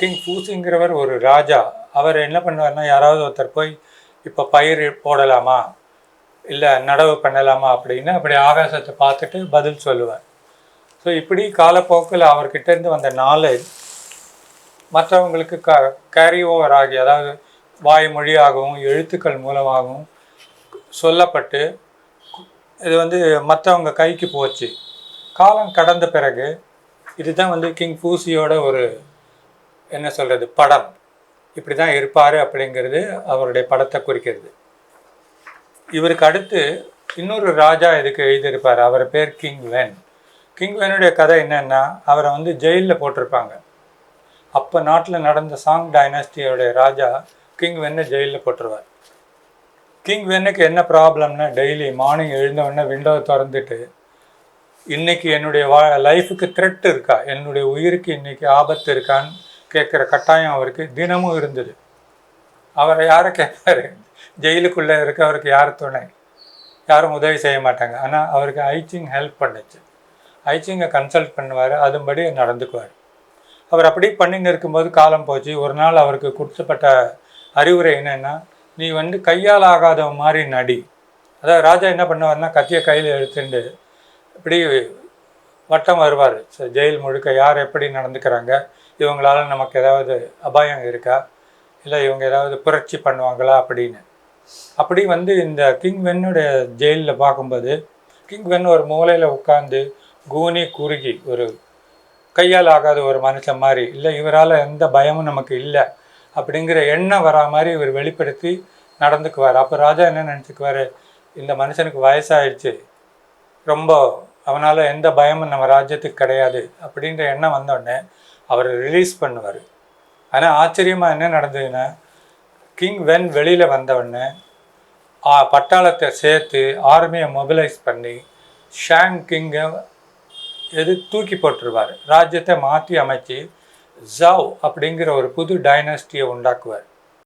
King ஃபூசிங்கிறவர் ஒரு ராஜா. அவர் என்ன பண்ணுவார்னா யாராவது ஒருத்தர் போய் இப்போ பயிர் போடலாமா? இல்லை நடவு பண்ணலாமா அப்படின்னு அப்படி ஆகாசத்தை பார்த்துட்டு பதில் சொல்லுவார். ஸோ இப்படி காலப்போக்கில் அவர்கிட்டேருந்து வந்த நாலேஜ் மற்றவங்களுக்கு க கேரி ஓவர் ஆகி அதாவது வாய்மொழியாகவும் எழுத்துக்கள் மூலமாகவும் சொல்லப்பட்டு இது வந்து மற்றவங்க கைக்கு போச்சு. காலம் கடந்த பிறகு இதுதான் வந்து கிங் பூசியோட ஒரு என்ன சொல்கிறது படம். இப்படி தான் இருப்பார் அப்படிங்கிறது அவருடைய படத்தை குறிக்கிறது. இவருக்கு அடுத்து இன்னொரு ராஜா இதுக்கு எழுதியிருப்பார். அவர் பேர் கிங் வென். கிங் வெனுடைய கதை என்னென்னா அவரை வந்து ஜெயிலில் போட்டிருப்பாங்க. அப்போ நாட்டில் நடந்த சாங் டைனாஸ்டியோடைய ராஜா கிங் வென்னை ஜெயிலில் போட்டுருவார். கிங் வென்னுக்கு என்ன ப்ராப்ளம்னா டெய்லி மார்னிங் எழுந்தவுடனே விண்டோவை திறந்துட்டு இன்றைக்கி என்னுடைய வா லைஃபுக்கு த்ரெட் இருக்கா? என்னுடைய உயிருக்கு இன்றைக்கி ஆபத்து இருக்கான்னு கேட்குற கட்டாயம் அவருக்கு தினமும் இருந்தது. அவரை யாரை கேட்பாரு? ஜெயிலுக்குள்ளே இருக்க அவருக்கு யார் துணை? யாரும் உதவி செய்ய மாட்டாங்க. ஆனால் அவருக்கு ஐச்சிங் ஹெல்ப் பண்ணுச்சு. ஐச்சிங்கை கன்சல்ட் பண்ணுவார். அதுபடி நடந்துக்குவார். அவர் அப்படி பண்ணின்னு இருக்கும்போது காலம் போச்சு. ஒரு நாள் அவருக்கு கொடுத்தப்பட்ட அறிவுரை என்னென்னா நீ வந்து கையால் ஆகாத மாதிரி நடி. அதாவது ராஜா என்ன பண்ணுவார்னா கத்தியை கையில் எடுத்துட்டு இப்படி வட்டம் வருவார். ஜெயில் முழுக்க யார் எப்படி நடந்துக்கிறாங்க? இவங்களால நமக்கு ஏதாவது அபாயம் இருக்கா? இல்லை இவங்க ஏதாவது புரட்சி பண்ணுவாங்களா அப்படின்னு. அப்படி வந்து இந்த கிங் வென்னுடைய ஜெயிலில் பார்க்கும்போது கிங் வென் ஒரு மூலையில் உட்காந்து கூனி குறுகி ஒரு கையால் ஆகாத ஒரு மனுஷன் மாதிரி இல்லை இவரால் எந்த பயமும் நமக்கு இல்லை அப்படிங்கிற எண்ணம் வரா மாதிரி இவர் வெளிப்படுத்தி நடந்துக்குவார். அப்போ ராஜா என்ன நினச்சிக்குவார்? இந்த மனுஷனுக்கு வயசாயிடுச்சு. ரொம்ப அவனால் எந்த பயமும் நம்ம ராஜ்யத்துக்கு கிடையாது அப்படின்ற எண்ணம் வந்தோடனே அவரை ரிலீஸ் பண்ணுவார். ஆனால் ஆச்சரியமாக என்ன நடந்ததுன்னா கிங் வென் வெளியில் வந்தவுடனே பட்டாளத்தை சேர்த்து ஆர்மியை மொபிலைஸ் பண்ணி ஷாங் கிங்கை எது தூக்கி போட்டுருவார். ராஜ்யத்தை மாற்றி அமைச்சு ஜவ் அப்படிங்கிற ஒரு புது டைனாஸ்டியை உண்டாக்குவார்.